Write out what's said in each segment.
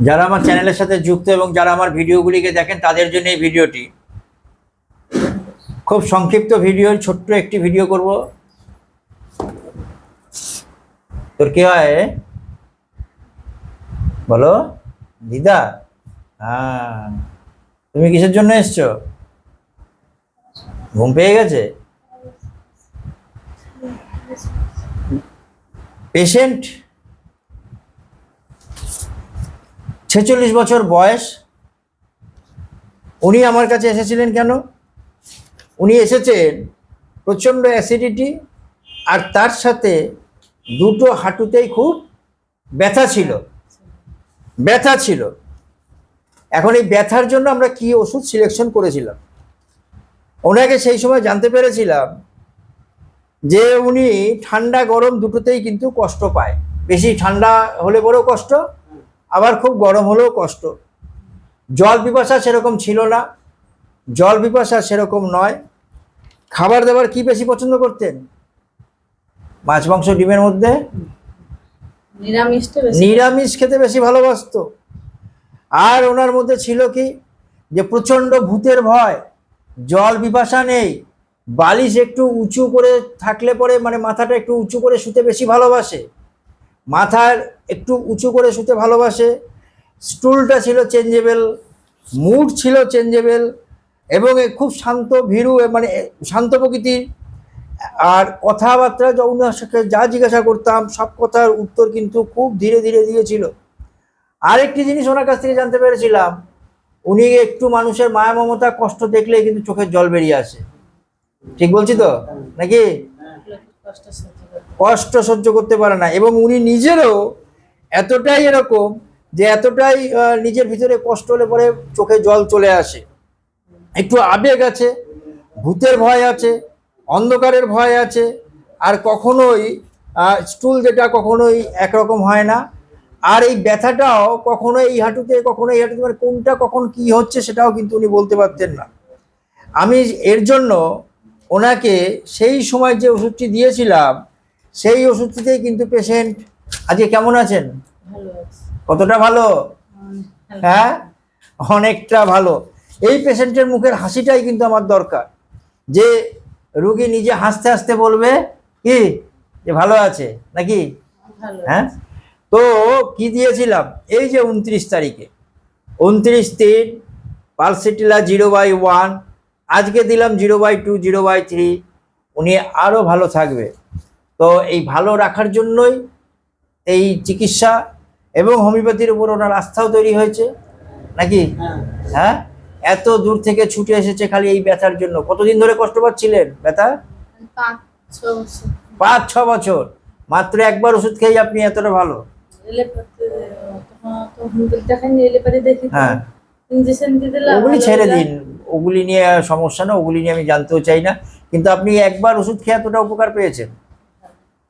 যারা আমার চ্যানেলের সাথে যুক্ত এবং যারা আমার ভিডিওগুলিকে দেখেন, তাদের জন্য এই ভিডিওটি। খুব সংক্ষিপ্ত ভিডিও, ছোট্ট একটি ভিডিও করব। তোর কি হয়? বলো? দিদা? হ্যাঁ। তুমি কিসের জন্য এসছো? ঘুম পেয়ে গেছে? পেশেন্ট? ছেচল্লিশ বছর বয়স। উনি আমার কাছে এসেছিলেন কেন? উনি এসেছেন প্রচণ্ড অ্যাসিডিটি আর তার সাথে দুটো হাঁটুতেই খুব ব্যথা ছিল। ব্যথা ছিল। এখন এই ব্যথার জন্য আমরা কি ওষুধ সিলেকশন করেছিলাম? ওনাকে সেই সময় জানতে পেরেছিলাম যে উনি ঠান্ডা গরম দুটোতেই কিন্তু কষ্ট পায়। বেশি ঠান্ডা হলে বড় কষ্ট আবার খুব গরম হলেও কষ্ট। জল পিপাসা সেরকম ছিল না। জল পিপাসা সেরকম নয়। খাবার দাবার কি বেশি পছন্দ করতেন? মাছ মাংস ডিমের মধ্যে? নিরামিষটা নিরামিষ খেতে বেশি ভালোবাসতো। আর ওনার মধ্যে ছিল কি? যে প্রচণ্ড ভূতের ভয়। জল পিপাসা নেই। বালিশ একটু উঁচু করে থাকলে পরে মানে মাথাটা একটু উঁচু করে শুতে বেশি ভালোবাসে। মাথার একটু উঁচু করে শুতে ভালোবাসে। স্টুলটা ছিল চেঞ্জেবেল মুড ছিল চেঞ্জেবেল এবং খুব শান্ত, ভীরু মানে শান্ত প্রকৃতির। আর কথাবার্তা যখন সাথে যা জিজ্ঞাসা করতাম, সব কথার উত্তর কিন্তু খুব ধীরে ধীরে দিয়েছিল আরেকটি জিনিস ওনার কাছ থেকে জানতে পেরেছিলাম, উনি একটু মানুষের মায়া মমতা, কষ্ট দেখলে কিন্তু চোখের জল বেরিয়ে আসে। ঠিক বলছি তো? নাকি? কষ্ট সহ্য করতে পারে না। এবং উনি নিজেরও এতটাই এরকম যে এতটাই নিজের ভিতরে কষ্ট হলে পরে চোখে জল চলে আসে। একটু আবেগ আছে, ভূতের ভয় আছে, অন্ধকারের ভয় আছে, আর কখনোই স্টুল যেটা কখনোই একরকম হয় না। আর এই ব্যথাটাও কখনো এই হাঁটুতে, কখনো এই হাঁটুতে মানে কোনটা কখন কি হচ্ছে সেটাও কিন্তু উনি বলতে পারতেন না। আমি এর জন্য ওনাকে সেই সময় যে ওষুধটি দিয়েছিলাম সেই ওষুধটিতেই কিন্তু পেশেন্ট আজকে কেমন আছেন? কতটা ভালো? হ্যাঁ? অনেকটা ভালো। এই পেশেন্টের মুখের হাসিটাই কিন্তু আমার দরকার। যে রুগী নিজে হাসতে হাসতে বলবে কি? যে ভালো আছে? নাকি? হ্যাঁ? তো কি দিয়েছিলাম? এই যে উনত্রিশ তারিখে। উনত্রিশ তিন পালসিটিলা জিরো বাই ওয়ান আজকে দিলাম zero by two zero by three. উনি আরও ভালো থাকবে। তো এই ভালো রাখার জন্যই এই চিকিৎসা এবং হোমিওপ্যাথির উপর ওনার আস্থাও তৈরি হয়েছে নাকি? হ্যাঁ। হ্যাঁ? এত দূর থেকে ছুটে এসেছে খালি এই ব্যথার জন্য। কতদিন ধরে কষ্ট পাচ্ছিলেন ব্যথা? পাঁচ ছ বছর। মাত্র একবার ওষুধ খেয়ে আপনি এতটা ভালো। হ্যাঁ। ওগুলি ছেড়ে দিন। ওগুলি নিয়ে সমস্যা না ওগুলি নিয়ে আমি জানতেও চাই না। কিন্তু আপনি একবার ওষুধ খেয়ে এতটা উপকার পেয়েছেন।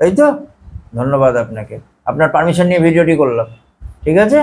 তাই তো? ধন্যবাদ আপনাকে। আপনার পারমিশন নিয়ে ভিডিওটি করলাম। ঠিক আছে?